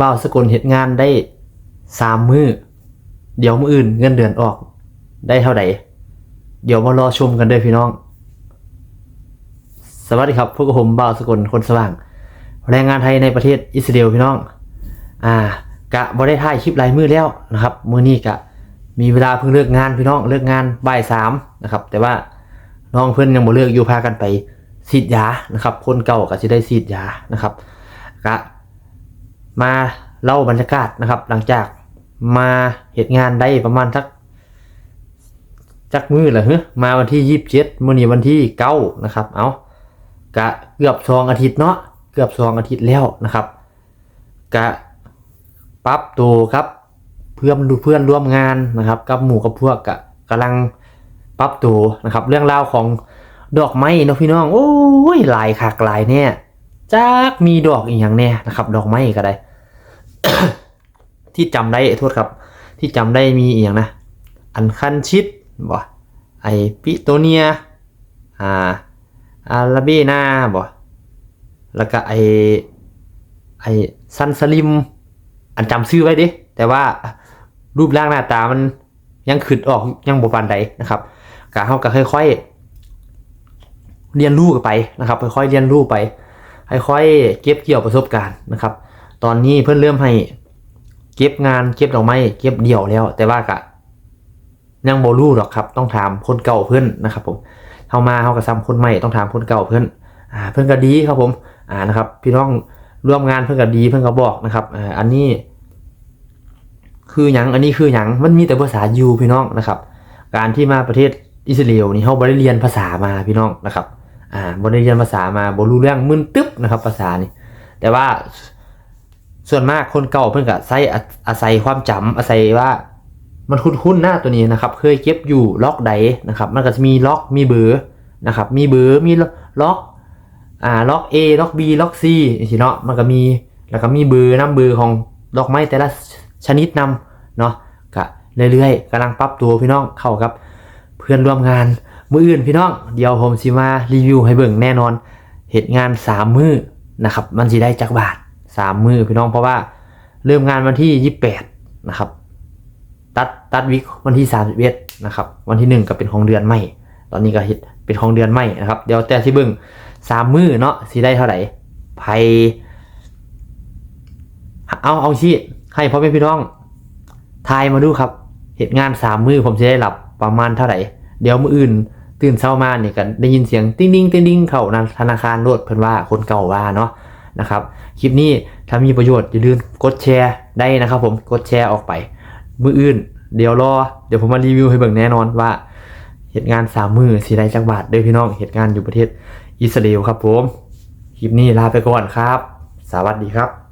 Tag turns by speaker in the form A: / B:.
A: บ่าวสกลเหตุงานได้สามมือเดี๋ยวมืออื่นเงินเดือนออก ได้เท่าไหร่เดี๋ยวมารอชมกันเด้อพี่น้อง สวัสดีครับพวกผมบ่าวสกลคนสว่าง แรงงานไทยในประเทศอิสราเอลพี่น้อง อ่ากะบ่ได้ถ่ายคลิปลายมือแล้วนะครับมื้อนี้กะมีเวลาเพิ่งเลิกงานพี่น้องเลิกงานบ่ายสามนะครับ แต่ว่าน้องเพื่อนยังบ่เลิกอยู่พากันไปฉีดยานะครับ คนเก่าก็สิได้ฉีดยานะครับกะ มาเล่าบรรยากาศนะครับ หลังจากมาเหตุงานได้ประมาณสักจักมือเหรอฮะมาวันที่ยี่สิบเจ็ดมื้อนี้วันที่เก้านะครับ เอากะเกือบสองอาทิตย์เนาะเกือบสองอาทิตย์แล้วนะครับ กะปรับตัวครับ เพื่อนเพื่อนร่วมงานนะครับ กับหมู่กับพวกกะกำลังปรับตัวนะครับ เรื่องราวของดอกไม้เนาะพี่น้อง โอ้ยลายขากลายเนี่ยจักมีดอกอีกอย่างเนี่ยนะครับ ดอกไม้ก็ได้ ที่จำได้โทษครับ ที่จำได้มีอย่างนะ อันคันชิดบ่ไอปิโตเนียอ่าอาราเบนาบ่แล้วก็ไอไอซันสลิม อันจำชื่อไว้ดิแต่ว่ารูปร่างหน้าตามันยังขึ้นออกยังบ่ปานใดนะครับกะเฮาก็ค่อยๆเรียนรู้กันไปนะครับ ค่อยๆเรียนรู้ไปค่อยๆเก็บเกี่ยวประสบการณ์นะครับ ตอนนี้เพิ่นเริ่มให้ เก็บงานเก็บดอกไม้เก็บเดี่ยวแล้ว แต่ว่ากะยังบ่รู้หรอกครับ ต้องถามคนเก่าเพื่อนนะครับ ผมเฮามาเฮาก็ซ้ำคนใหม่ต้องถามคนเก่าเพื่อนอ่าเพื่อนก็ดีครับผมอ่านะครับ พี่น้องร่วมงานเพื่อนก็ดีเพื่อนก็บอกนะครับอ่าอันนี้ คือหยังอันนี้คือหยังมันมีแต่ภาษายูพี่น้องนะครับ การที่มาประเทศอิสราเอลนี่เฮาบ่ได้เรียนภาษามาพี่น้องนะครับ อ่าบ่ได้เรียนภาษามาบรู้เรื่องมึนตึ๊บนะครับ ภาษานี่แต่ว่า ส่วนมากคนเก่าเพิ่นก็ใช้อาศัยความจำอาศัยว่า มันคุ้นๆหน้าตัวนี้นะครับ เคยเก็บอยู่ล็อกใดนะครับ มันก็จะมีล็อกมีเบอร์นะครับ มีเบอร์มีล็อกอ่าล็อก A ล็อก B ล็อก C สิเนาะมันก็มีแล้วก็มีเบอร์น้ำเบอร์ของดอกไม้แต่ละชนิดนำเนาะก็เรื่อยๆกำลังปรับตัวพี่น้องเข้าครับ เพื่อนร่วมงานมืออื่นพี่น้อง เดี๋ยวผมสิมารีวิวให้เบิ่งแน่นอนเหตุงานสามมือนะครับ มันสิได้จักบาท สามมือพี่น้องเพราะว่าเริ่มงานวันที่ยี่แปดนะครับ ตัดตัดวิกวันที่31นะครับ วันที่หนึ่งก็เป็นของเดือนใหม่ ตอนนี้ก็เฮ็ดเป็นของเดือนใหม่นะครับ เดี๋ยวแต่สิเบิ่งสามมือเนาะสิได้เท่าไหร่ไผเอาเอาชีให้พ่อแม่พี่น้องทายมาดูครับเหตุงานสามมือผมจะได้หลับประมาณเท่าไหร่ เดี๋ยวมืออื่นตื่นเช้ามาเนี่ยกันได้ยินเสียงติ้งติ้งติ้งติ้งเข้าธนาคารโลดเพิ่นว่าคนเก่าว่าเนาะ นะครับคลิปนี้ถ้ามีประโยชน์อย่าลืมกดแชร์ได้นะครับผมกดแชร์ออกไป มืออื่น เดี๋ยวรอ เดี๋ยวผมมารีวิวให้เบิ่งแน่นอนว่าเหตุงานสามมือสีได้จักบาทด้วยพี่น้องเหตุงานอยู่ประเทศอิสราเอลครับผม คลิปนี้ลาไปก่อนครับ สวัสดีครับ